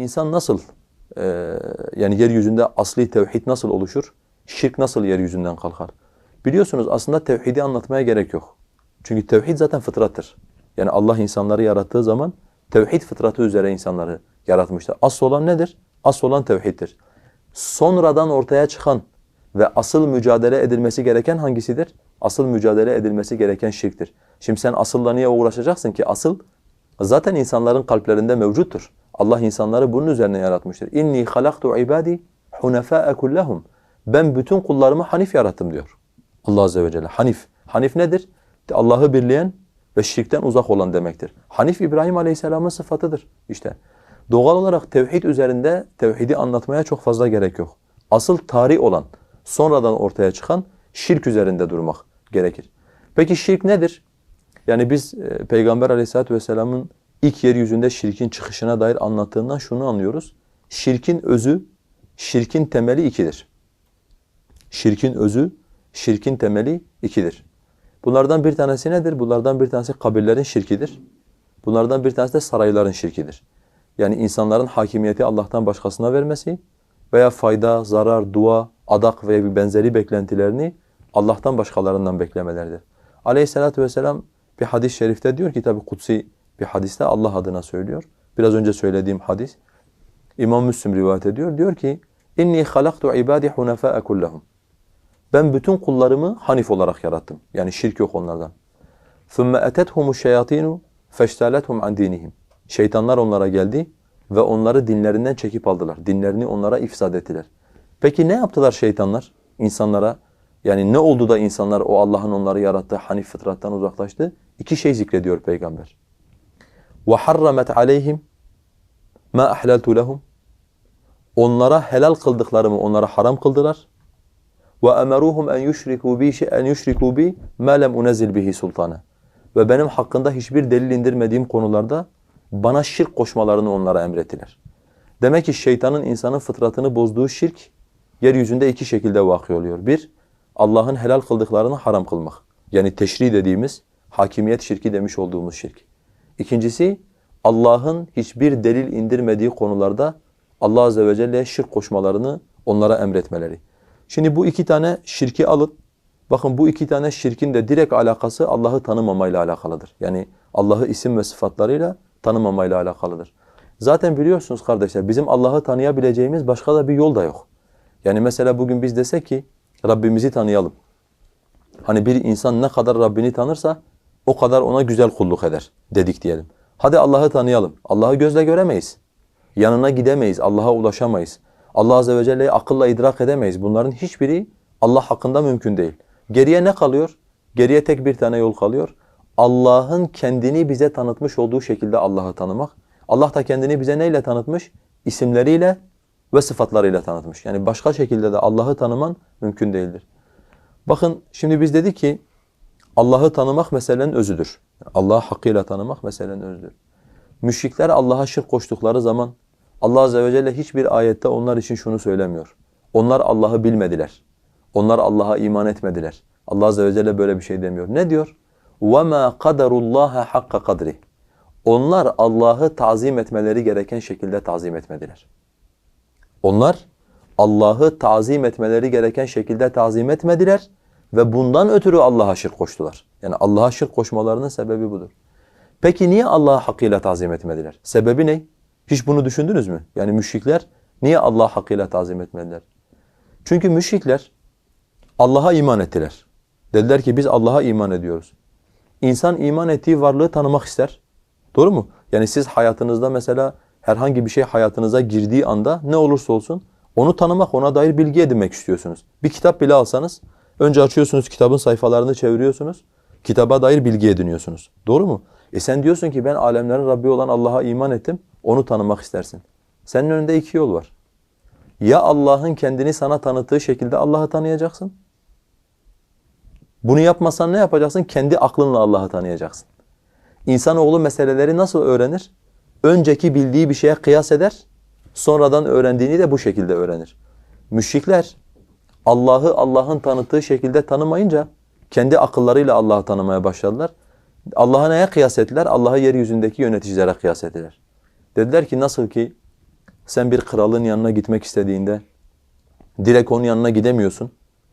insan nasıl e, yani yeryüzünde asli tevhid nasıl oluşur? Şirk nasıl yeryüzünden kalkar? Biliyorsunuz aslında tevhidi anlatmaya gerek yok. Çünkü tevhid zaten fıtrattır. Yani Allah insanları yarattığı zaman tevhid fıtratı üzere insanları yaratmıştır. Asıl olan nedir? Asıl olan tevhiddir. Sonradan ortaya çıkan ve asıl mücadele edilmesi gereken hangisidir? Asıl mücadele edilmesi gereken şirktir. Şimdi sen asılla niye uğraşacaksın ki? Asıl zaten insanların kalplerinde mevcuttur. Allah insanları bunun üzerine yaratmıştır. İnni halaktu ibadi hunafa'a kullahum. Ben bütün kullarımı hanif yarattım diyor. Allah azze ve celle. Hanif. Hanif nedir? Allah'ı birleyen ve şirkten uzak olan demektir. Hanif İbrahim Aleyhisselam'ın sıfatıdır. İşte doğal olarak tevhid üzerinde tevhidi anlatmaya çok fazla gerek yok. Asıl tarih olan, sonradan ortaya çıkan şirk üzerinde durmak gerekir. Peki şirk nedir? Yani biz e, Peygamber Aleyhisselatü vesselamın ilk yeryüzünde şirkin çıkışına dair anlattığından şunu anlıyoruz. Şirkin özü, şirkin temeli ikidir. Şirkin özü, şirkin temeli ikidir. Bunlardan bir tanesi nedir? Bunlardan bir tanesi kabirlerin şirkidir. Bunlardan bir tanesi de sarayların şirkidir. Yani insanların hakimiyeti Allah'tan başkasına vermesi veya fayda, zarar, dua, adak ve benzeri beklentilerini Allah'tan başkalarından beklemeleridir. Aleyhissalatu vesselam bir hadis-i şerifte diyor ki tabi kutsi bir hadiste Allah adına söylüyor. Biraz önce söylediğim hadis. İmam Müslim rivayet ediyor. Diyor ki inni halaktu ibadi hunafa'a kullahum. Ben bütün kullarımı hanif olarak yarattım. Yani şirk yok onlardan. ثُمَّ اَتَتْهُمُ الشَّيَاطِينُ فَاشْتَالَتْهُمْ عَنْ دِينِهِمْ Şeytanlar onlara geldi ve onları dinlerinden çekip aldılar. Dinlerini onlara ifsad ettiler. Peki ne yaptılar şeytanlar insanlara? Yani ne oldu da insanlar o Allah'ın onları yarattığı hanif fıtrattan uzaklaştı? İki şey zikrediyor peygamber. وَحَرَّمَتْ عَلَيْهِمْ مَا أَحْلَلْتُ لَهُمْ Onlara helal kıldıklarımı onlara haram kıldılar. وَأَمَرُوهُمْ اَنْ يُشْرِكُوا بِي اَنْ يُشْرِكُوا بِي مَا لَمْ اُنَزِّلْ بِهِ سُلْطَانًا Ve benim hakkında hiçbir delil indirmediğim konularda bana şirk koşmalarını onlara emrettiler. Demek ki şeytanın insanın fıtratını bozduğu şirk yeryüzünde iki şekilde vakı oluyor. Bir, Allah'ın helal kıldıklarını haram kılmak. Yani teşri dediğimiz, hakimiyet şirki demiş olduğumuz şirk. İkincisi, Allah'ın hiçbir delil indirmediği konularda Allah Azze ve Celle'ye şirk koşmalarını onlara emretmeleri. Şimdi bu iki tane şirki alın. Bakın bu iki tane şirkin de direkt alakası Allah'ı tanımamayla alakalıdır. Yani Allah'ı isim ve sıfatlarıyla tanımamayla alakalıdır. Zaten biliyorsunuz kardeşler bizim Allah'ı tanıyabileceğimiz başka da bir yol da yok. Yani mesela bugün biz desek ki Rabbimizi tanıyalım. Hani bir insan ne kadar Rabbini tanırsa o kadar ona güzel kulluk eder dedik diyelim. Hadi Allah'ı tanıyalım. Allah'ı gözle göremeyiz. Yanına gidemeyiz, Allah'a ulaşamayız. Allah Azze ve Celle'yi akılla idrak edemeyiz. Bunların hiçbiri Allah hakkında mümkün değil. Geriye ne kalıyor? Geriye tek bir tane yol kalıyor. Allah'ın kendini bize tanıtmış olduğu şekilde Allah'ı tanımak. Allah da kendini bize neyle tanıtmış? İsimleriyle ve sıfatlarıyla tanıtmış. Yani başka şekilde de Allah'ı tanıman mümkün değildir. Bakın şimdi biz dedik ki Allah'ı tanımak meselenin özüdür. Allah'ı hakkıyla tanımak meselenin özüdür. Müşrikler Allah'a şirk koştukları zaman Allah Azze ve Celle hiçbir ayette onlar için şunu söylemiyor. Onlar Allah'ı bilmediler. Onlar Allah'a iman etmediler. Allah Azze ve Celle böyle bir şey demiyor. Ne diyor? وَمَا قَدَرُ اللّٰهَ حَقَّ قَدْرِ Onlar Allah'ı tazim etmeleri gereken şekilde tazim etmediler. Onlar Allah'ı tazim etmeleri gereken şekilde tazim etmediler ve bundan ötürü Allah'a şirk koştular. Yani Allah'a şirk koşmalarının sebebi budur. Peki niye Allah'ı hakkıyla tazim etmediler? Sebebi ne? Hiç bunu düşündünüz mü? Yani müşrikler niye Allah hakkıyla tazim etmediler? Çünkü müşrikler Allah'a iman ettiler. Dediler ki biz Allah'a iman ediyoruz. İnsan iman ettiği varlığı tanımak ister. Doğru mu? Yani siz hayatınızda mesela herhangi bir şey hayatınıza girdiği anda ne olursa olsun onu tanımak, ona dair bilgi edinmek istiyorsunuz. Bir kitap bile alsanız önce açıyorsunuz kitabın sayfalarını çeviriyorsunuz. Kitaba dair bilgi ediniyorsunuz. Doğru mu? E sen diyorsun ki ben alemlerin Rabbi olan Allah'a iman ettim. Onu tanımak istersin. Senin önünde iki yol var. Ya Allah'ın kendini sana tanıttığı şekilde Allah'ı tanıyacaksın. Bunu yapmasan ne yapacaksın? Kendi aklınla Allah'ı tanıyacaksın. İnsanoğlu meseleleri nasıl öğrenir? Önceki bildiği bir şeye kıyas eder, sonradan öğrendiğini de bu şekilde öğrenir. Müşrikler Allah'ı Allah'ın tanıttığı şekilde tanımayınca kendi akıllarıyla Allah'ı tanımaya başladılar. Allah'a neye kıyas ettiler? Allah'ı yeryüzündeki yöneticilere kıyas ettiler. Dediler ki nasıl ki sen bir kralın yanına gitmek istediğinde direkt onun yanına gidemiyorsun.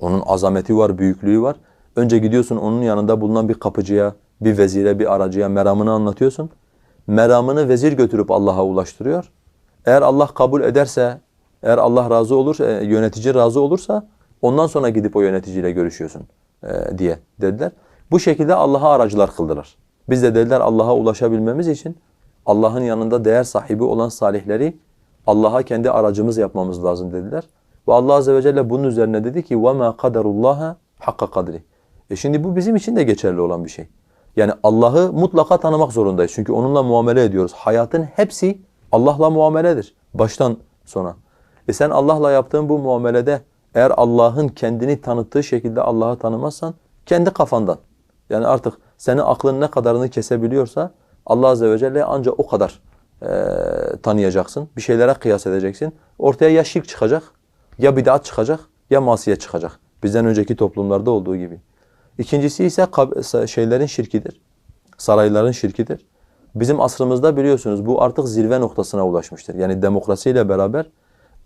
Onun azameti var, büyüklüğü var. Önce gidiyorsun onun yanında bulunan bir kapıcıya, bir vezire, bir aracıya meramını anlatıyorsun. Meramını vezir götürüp Allah'a ulaştırıyor. Eğer Allah kabul ederse, eğer Allah razı olur, e, yönetici razı olursa ondan sonra gidip o yöneticiyle görüşüyorsun e, diye dediler. Bu şekilde Allah'a aracılar kıldılar. Biz de dediler Allah'a ulaşabilmemiz için Allah'ın yanında değer sahibi olan salihleri Allah'a kendi aracımız yapmamız lazım dediler. Ve Allah azze ve celle bunun üzerine dedi ki وَمَا قَدَرُ اللّٰهَ حَقَّ قَدْرِ E şimdi bu bizim için de geçerli olan bir şey. Yani Allah'ı mutlaka tanımak zorundayız. Çünkü onunla muamele ediyoruz. Hayatın hepsi Allah'la muameledir. Baştan sona. E sen Allah'la yaptığın bu muamelede eğer Allah'ın kendini tanıttığı şekilde Allah'ı tanımazsan kendi kafandan. Yani artık senin aklın ne kadarını kesebiliyorsa Allah azze ve celle ancak o kadar e, tanıyacaksın. Bir şeylere kıyas edeceksin. Ortaya ya şirk çıkacak, ya bid'at çıkacak, ya masiyet çıkacak. Bizden önceki toplumlarda olduğu gibi. İkincisi ise şeylerin şirkidir. Sarayların şirkidir. Bizim asrımızda biliyorsunuz bu artık zirve noktasına ulaşmıştır. Yani demokrasiyle beraber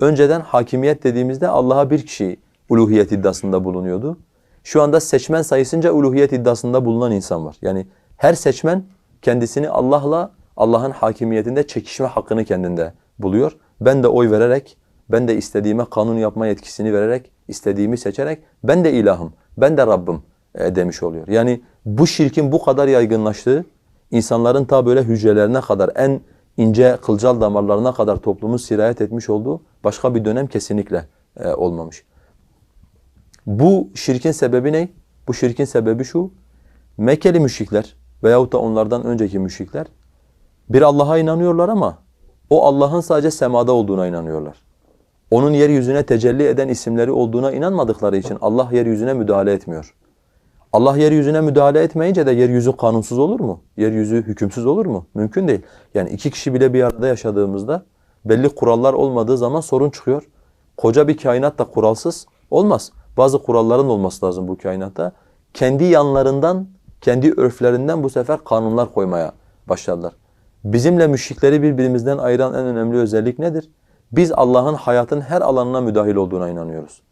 önceden hakimiyet dediğimizde Allah'a bir kişi uluhiyet iddiasında bulunuyordu. Şu anda seçmen sayısınca uluhiyet iddiasında bulunan insan var. Yani her seçmen kendisini Allah'la Allah'ın hakimiyetinde çekişme hakkını kendinde buluyor. Ben de oy vererek, ben de istediğime kanun yapma yetkisini vererek, istediğimi seçerek ben de ilahım, ben de Rabbim e, demiş oluyor. Yani bu şirkin bu kadar yaygınlaştığı, insanların ta böyle hücrelerine kadar, en ince kılcal damarlarına kadar toplumun sirayet etmiş olduğu başka bir dönem kesinlikle e, olmamış. Bu şirkin sebebi ne? Bu şirkin sebebi şu, Mekkeli müşrikler veyahut da onlardan önceki müşrikler bir Allah'a inanıyorlar ama o Allah'ın sadece semada olduğuna inanıyorlar. Onun yeryüzüne tecelli eden isimleri olduğuna inanmadıkları için Allah yeryüzüne müdahale etmiyor. Allah yeryüzüne müdahale etmeyince de yeryüzü kanunsuz olur mu? Yeryüzü hükümsüz olur mu? Mümkün değil. Yani iki kişi bile bir arada yaşadığımızda belli kurallar olmadığı zaman sorun çıkıyor. Koca bir kainat da kuralsız olmaz. Bazı kuralların olması lazım bu kainatta. Kendi yanlarından, kendi örflerinden bu sefer kanunlar koymaya başladılar. Bizimle müşrikleri birbirimizden ayıran en önemli özellik nedir? Biz Allah'ın hayatın her alanına müdahil olduğuna inanıyoruz.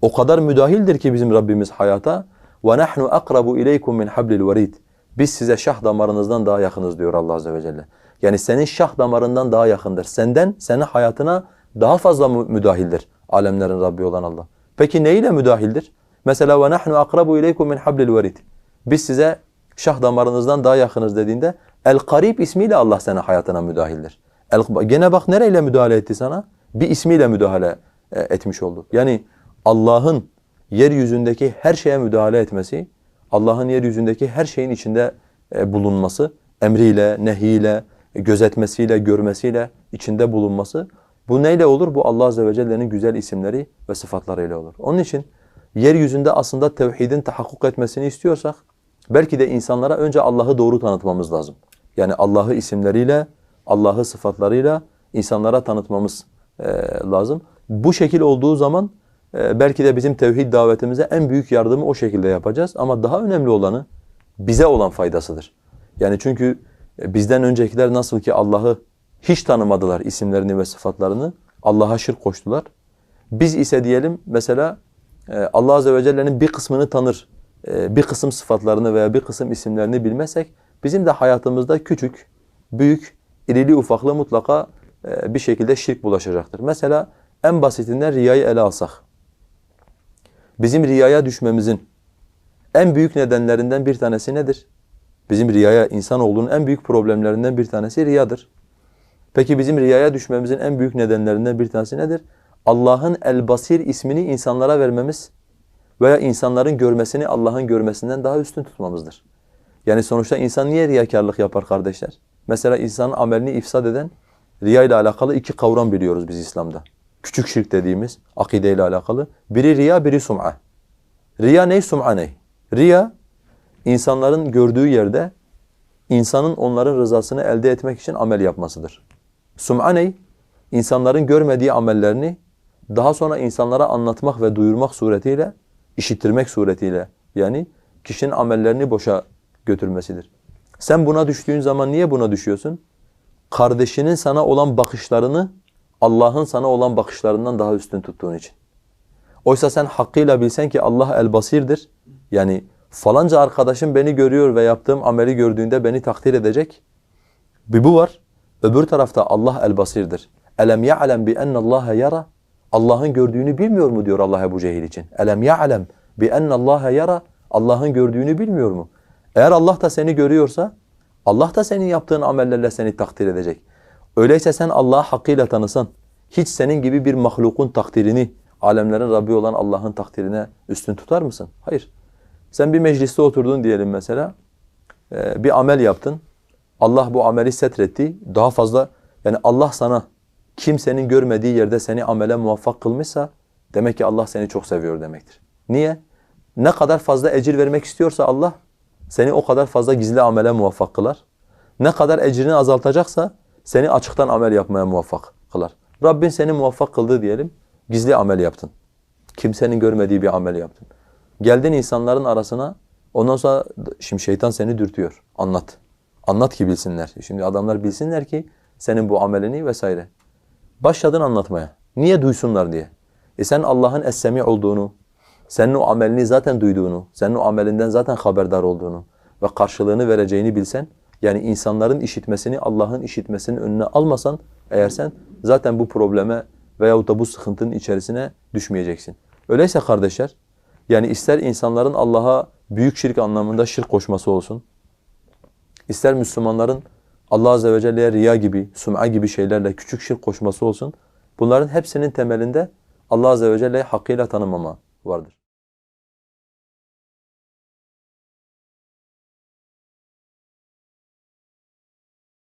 O kadar müdahildir ki bizim Rabbimiz hayata ve nahnu akrabu ileykum min hablil verid. Biz size şah damarınızdan daha yakınız diyor Allah azze ve celle. Yani senin şah damarından daha yakındır. Senden, senin hayatına daha fazla müdahildir alemlerin Rabbi olan Allah. Peki neyle müdahildir? Mesela ve nahnu akrabu ileykum min hablil verid. Biz size şah damarınızdan daha yakınız dediğinde El Karib ismiyle Allah senin hayatına müdahildir. El, gene bak nereyle müdahale etti sana? Bir ismiyle müdahale e, etmiş oldu. Yani Allah'ın yeryüzündeki her şeye müdahale etmesi, Allah'ın yeryüzündeki her şeyin içinde e, bulunması, emriyle, nehiyle, gözetmesiyle, görmesiyle içinde bulunması. Bu neyle olur? Bu Allah Azze ve Celle'nin güzel isimleri ve sıfatlarıyla olur. Onun için yeryüzünde aslında tevhidin tahakkuk etmesini istiyorsak, belki de insanlara önce Allah'ı doğru tanıtmamız lazım. Yani Allah'ı isimleriyle, Allah'ı sıfatlarıyla insanlara tanıtmamız e, lazım. Bu şekil olduğu zaman e, belki de bizim tevhid davetimize en büyük yardımı o şekilde yapacağız. Ama daha önemli olanı bize olan faydasıdır. Yani çünkü e, bizden öncekiler nasıl ki Allah'ı hiç tanımadılar isimlerini ve sıfatlarını, Allah'a şirk koştular. Biz ise diyelim mesela e, Allah Azze ve Celle'nin bir kısmını tanır, e, bir kısım sıfatlarını veya bir kısım isimlerini bilmezsek bizim de hayatımızda küçük, büyük, irili ufaklı mutlaka bir şekilde şirk bulaşacaktır. Mesela en basitinden riyayı ele alsak. Bizim riyaya düşmemizin en büyük nedenlerinden bir tanesi nedir? Bizim riyaya, insanoğlunun en büyük problemlerinden bir tanesi riyadır. Peki bizim riyaya düşmemizin en büyük nedenlerinden bir tanesi nedir? Allah'ın El-Basir ismini insanlara vermemiz veya insanların görmesini Allah'ın görmesinden daha üstün tutmamızdır. Yani sonuçta insan niye riyakarlık yapar kardeşler? Mesela insanın amelini ifsad eden riya ile alakalı iki kavram biliyoruz biz İslam'da. Küçük şirk dediğimiz akide ile alakalı. Biri riya, biri sum'a. Riya ne, sum'a ne? Riya, insanların gördüğü yerde insanın onların rızasını elde etmek için amel yapmasıdır. Sum'a ne? İnsanların görmediği amellerini daha sonra insanlara anlatmak ve duyurmak suretiyle, işittirmek suretiyle yani kişinin amellerini boşa götürmesidir. Sen buna düştüğün zaman niye buna düşüyorsun? Kardeşinin sana olan bakışlarını Allah'ın sana olan bakışlarından daha üstün tuttuğun için. Oysa sen hakkıyla bilsen ki Allah el-basirdir. Yani falanca arkadaşım beni görüyor ve yaptığım ameli gördüğünde beni takdir edecek. Bir bu var. Öbür tarafta Allah el-basirdir. Elem ya'lem bi ennallâhe yara. Allah'ın gördüğünü bilmiyor mu diyor Allah Ebu Cehil için. Elem ya'lem bi ennallâhe yara. Allah'ın gördüğünü bilmiyor mu? Eğer Allah da seni görüyorsa Allah da senin yaptığın amellerle seni takdir edecek. Öyleyse sen Allah'ı hakkıyla tanısan, hiç senin gibi bir mahlukun takdirini, alemlerin Rabbi olan Allah'ın takdirine üstün tutar mısın? Hayır. Sen bir mecliste oturdun diyelim mesela, ee, bir amel yaptın, Allah bu ameli setretti, daha fazla, yani Allah sana kimsenin görmediği yerde seni amele muvaffak kılmışsa, demek ki Allah seni çok seviyor demektir. Niye? Ne kadar fazla ecir vermek istiyorsa Allah, seni o kadar fazla gizli amele muvaffak kılar. Ne kadar ecrini azaltacaksa seni açıktan amel yapmaya muvaffak kılar. Rabbin seni muvaffak kıldı diyelim, gizli amel yaptın. Kimsenin görmediği bir amel yaptın. Geldin insanların arasına, ondan sonra şimdi şeytan seni dürtüyor. Anlat. Anlat ki bilsinler. Şimdi adamlar bilsinler ki senin bu amelini vesaire. Başladın anlatmaya. Niye duysunlar diye. E sen Allah'ın es-semi olduğunu, senin o amelini zaten duyduğunu, senin o amelinden zaten haberdar olduğunu ve karşılığını vereceğini bilsen, yani insanların işitmesini Allah'ın işitmesinin önüne almasan eğer sen zaten bu probleme veyahut da bu sıkıntının içerisine düşmeyeceksin. Öyleyse kardeşler, yani ister insanların Allah'a büyük şirk anlamında şirk koşması olsun, ister Müslümanların Allah Azze ve Celle'ye riya gibi, sum'a gibi şeylerle küçük şirk koşması olsun, bunların hepsinin temelinde Allah Azze ve Celle'yi hakkıyla tanımama vardır.